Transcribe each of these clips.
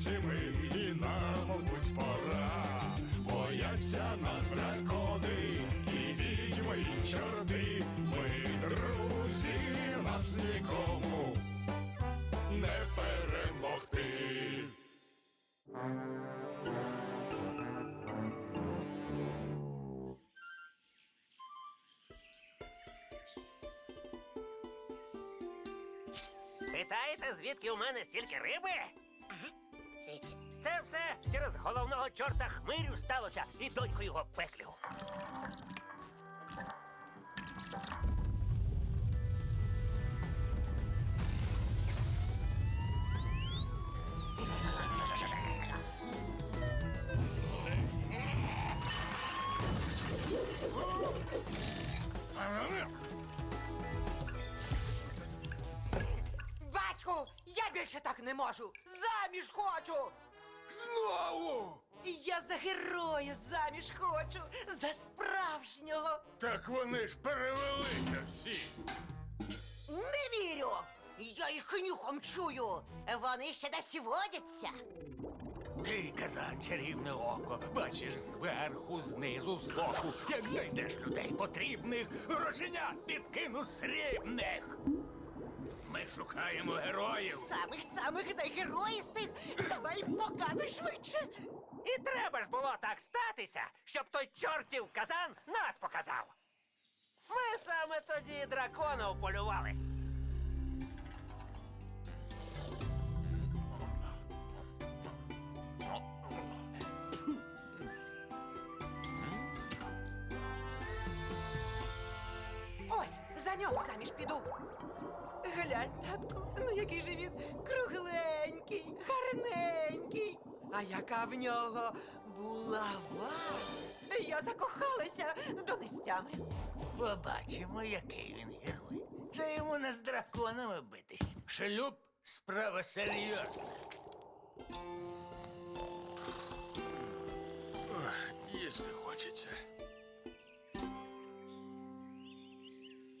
друзі ми, і нам, мабуть, пора. Бояться нас дракони, і відьми, і чорти. Ми друзі, нас нікому не перемогти. Питаєте, звідки у мене стільки риби? Звідки? Це все через головного чорта хмирю сталося і доньку його пеклю. Більше так не можу. Заміж хочу. Знову! Я за героя заміж хочу. За справжнього. Так вони ж перевелися всі. Не вірю. Я їх нюхом чую. Вони ще десь водяться. Ти, казан, чарівне око, бачиш зверху, знизу, збоку, як знайдеш людей потрібних, грошенят підкину срібних. Ми шукаємо героїв. Самих самих найгероїстих. Давай показуй швидше. І треба ж було так статися, щоб той чортів казан нас показав. Ми саме тоді дракона уполювали. Ось, за нього заміж піду. Глянь, татку, ну який же він кругленький, гарненький. А яка в нього булава. Я закохалася до нестями. Побачимо, який він герой. Це йому не з драконами битись. Шлюб справа серйозна. Їсти хочеться.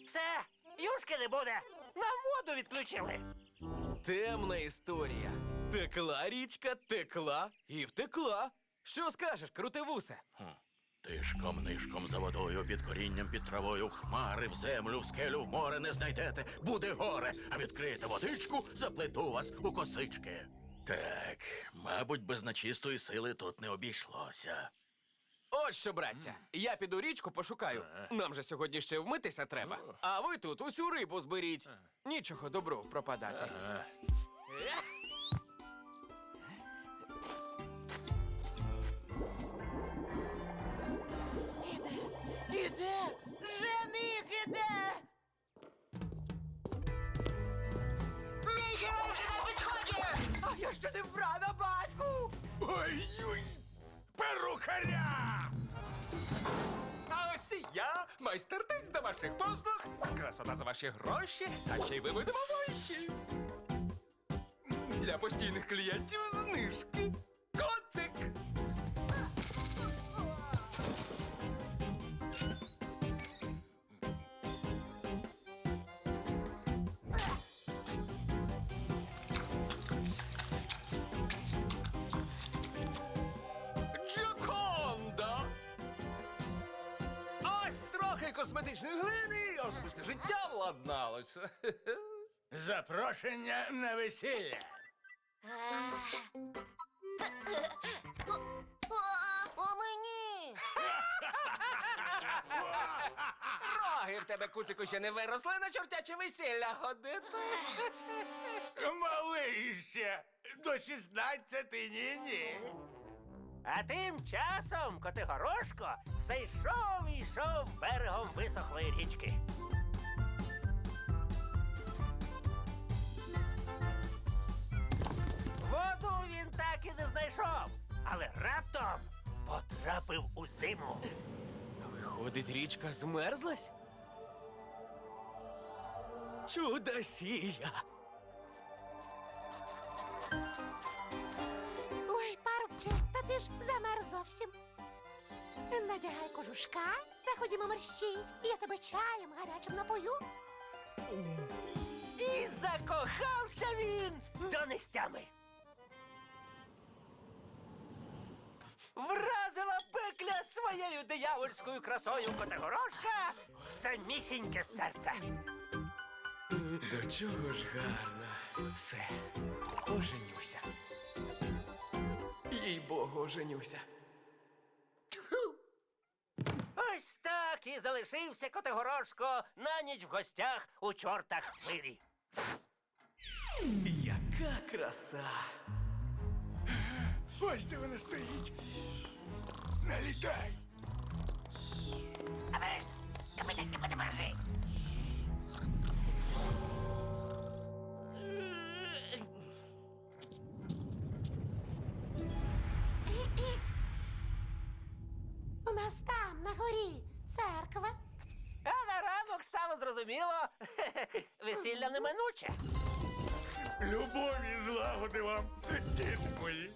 Все, юшки не буде. Нам воду відключили. Темна історія. Текла річка, текла і втекла. Що скажеш, крутивусе? Тишком нишком за водою, під корінням, під травою, в хмари, в землю, в скелю, в море не знайдете, буде горе, а відкрите водичку, заплету вас у косички. Так, мабуть, без нечистої сили тут не обійшлося. От що, браття, я піду річку пошукаю. Нам же сьогодні ще вмитися треба. А ви тут усю рибу зберіть. Нічого добру пропадати. Іде, жених іде. Мій герой вже на підході. А я ще не вбрана, батьку. Ой-ой! Перукаря! А ось і я, майстертець до ваших послуг, красота за ваші гроші, та ще й ви вищі. Для постійних клієнтів знижки. Коцик! Косметичної глини, і особисте життя владналося. Запрошення на весілля. А мені. Роги в тебе, куцику, ще не виросли на чортяче весілля ходити. Малий ще до 16 ні-ні. А тим часом Котигорошко все йшов і йшов берегом висохлої річки. Воду він так і не знайшов, але раптом потрапив у зиму. Виходить, річка змерзлась? Чудосія! Зовсім. Надягай кожушка та ходімо мерщій, і я тебе чаєм гарячим напою. І закохався він до нестями. Вразила пекля своєю диявольською красою Котигорошка в самісіньке серце. До чого ж гарно. Все, оженюся. Їй богу, оженюся. Ось так і залишився Котигорошко на ніч в гостях у чортах хвилі. Яка краса! Ось де вона стоїть. Налітай. У нас там, на горі, церква. А на ранок стало зрозуміло, весілля неминуче. Любові злагоди вам, діти мої.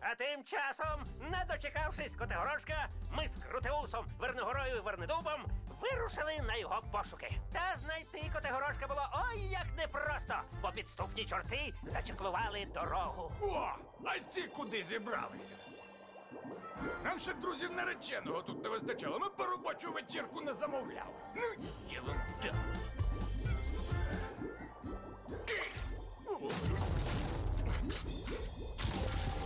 А тим часом, не дочекавшись Котигорошка, ми з Крутеусом, Верногорою і Вернедубом вирушили на його пошуки. Та знайти Котигорошка було ой як непросто, бо підступні чорти зачеклували дорогу. О, а ці куди зібралися? Нам ще друзів нареченого тут не вистачало. Ми по робочу вечірку не замовляли. Ну, є вам так.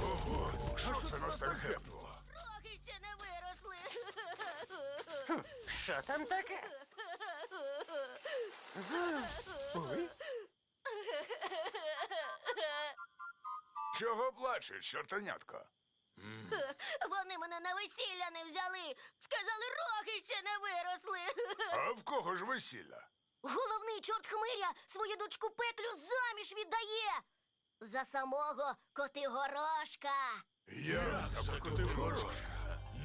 Ого, що це нас так гепнуло? Роги ще не виросли. Що там таке? Чого плачеш, чортанятко? Вони мене на весілля не взяли. Сказали, роги ще не виросли. А в кого ж весілля? Головний чорт хмиря свою дочку пеклю заміж віддає. За самого Котигорошка. Я закоти горошка.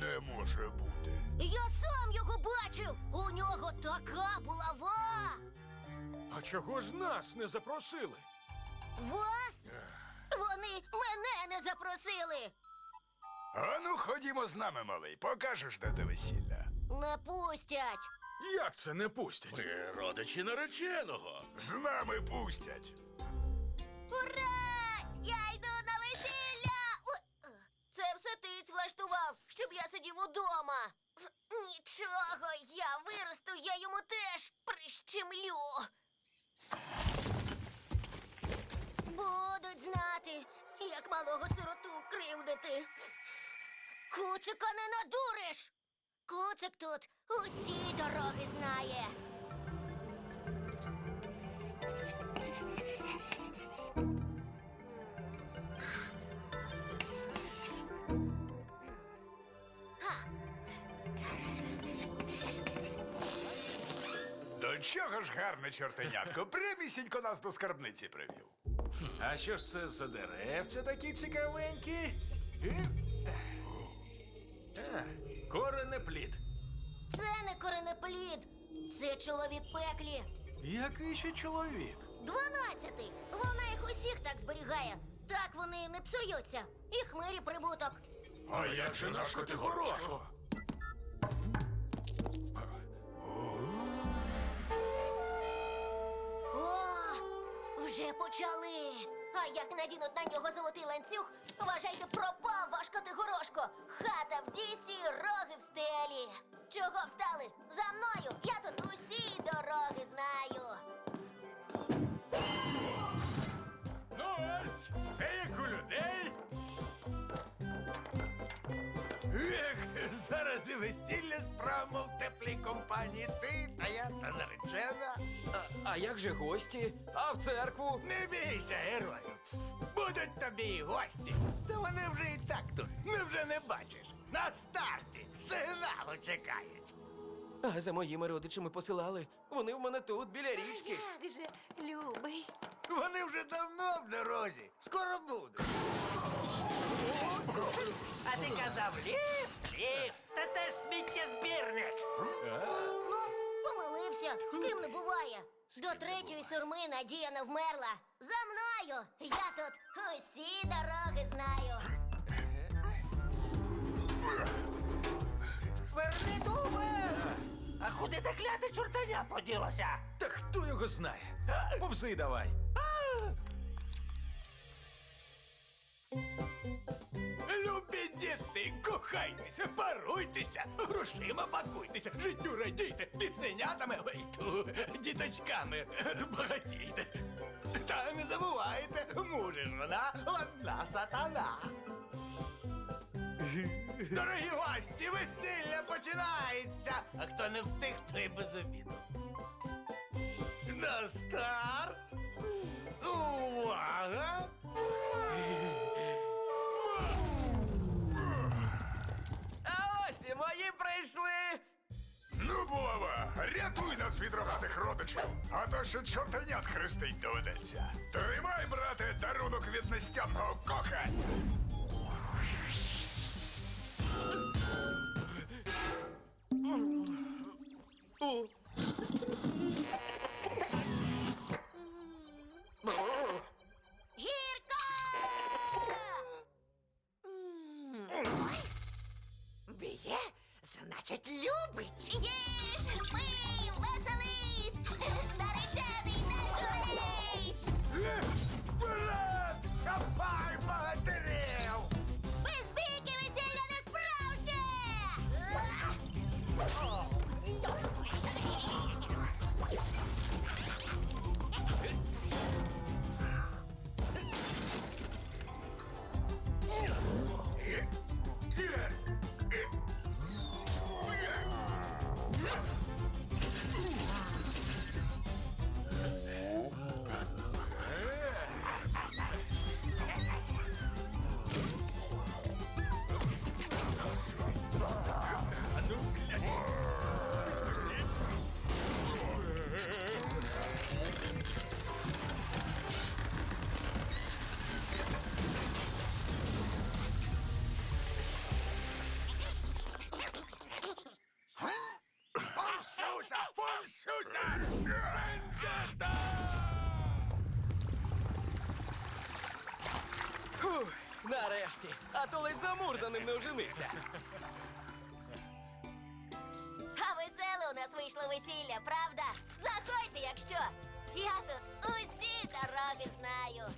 Не може бути. Я сам його бачив. У нього така булава. А чого ж нас не запросили? Вас? Вони мене не запросили. А ну ходімо з нами, малий, покажеш, де те весілля. Не пустять. Як це не пустять? Ми родичі нареченого. З нами пустять. Ура! Я йду на весілля! Ой, Це все ти влаштував, щоб я сидів удома. Нічого, я виросту, я йому теж прищемлю. Будуть знати, як малого сироту кривдити. Куцика не надуриш. Куцик тут усі дороги знає. До чого ж гарне чортенятко, прямісінько нас до скарбниці привів. А що ж це за деревця такі цікавенькі? А, коренеплід, це чоловік пеклі. Який ще чоловік? Дванадцятий. Вона їх усіх так зберігає. Так вони не псуються. І хмирі прибуток. А як же наш Котигорошко? О, вже почали. А як надінуть на нього золотий ланцюг, вважайте, пропав ваш Котигорошко. Хата в дісі, роги в стелі. Чого встали? За мною! Я тут усі дороги знаю. Ну ось, все як у людей. Ех, зараз і весілля справимо А, як же гості? А в церкву? Не бійся, герою. Будуть тобі і гості. Та вони вже і так тут. Невже не бачиш? На старті сигналу чекають. А за моїми родичами посилали. Вони в мене тут, біля річки. Як же, любий. Вони вже давно в дорозі. Скоро будуть. А ти казав ліфт, ліфт, та це ж сміттєзбірник. Помилився, з ким не буває. До третьої сурми Надія не вмерла. За мною! Я тут усі дороги знаю. Вернедубе! А куди те кляте чортаня поділося? Та хто його знає? Повзи давай. Діти, кохайтеся, паруйтеся, грошима пакуйтеся, життю радійте, пісенятами, ой, ту, діточками багатійте. Та не забувайте, мужа вона одна сатана. Дорогі гості, весілля починається! А хто не встиг, той без обіду. На старт! Увага! І. Ну, булава, рятуй нас від рогатих родичів, а то ще чортенят хрестить доведеться. Тримай, брате, дарунок від нестямного кохання. Гірко! Помщуся! Вендета! Фух, нарешті. А то ледь замур за ним не оженився. А веселе у нас вийшло весілля, правда? Заходьте, якщо. Я тут усі дороги знаю.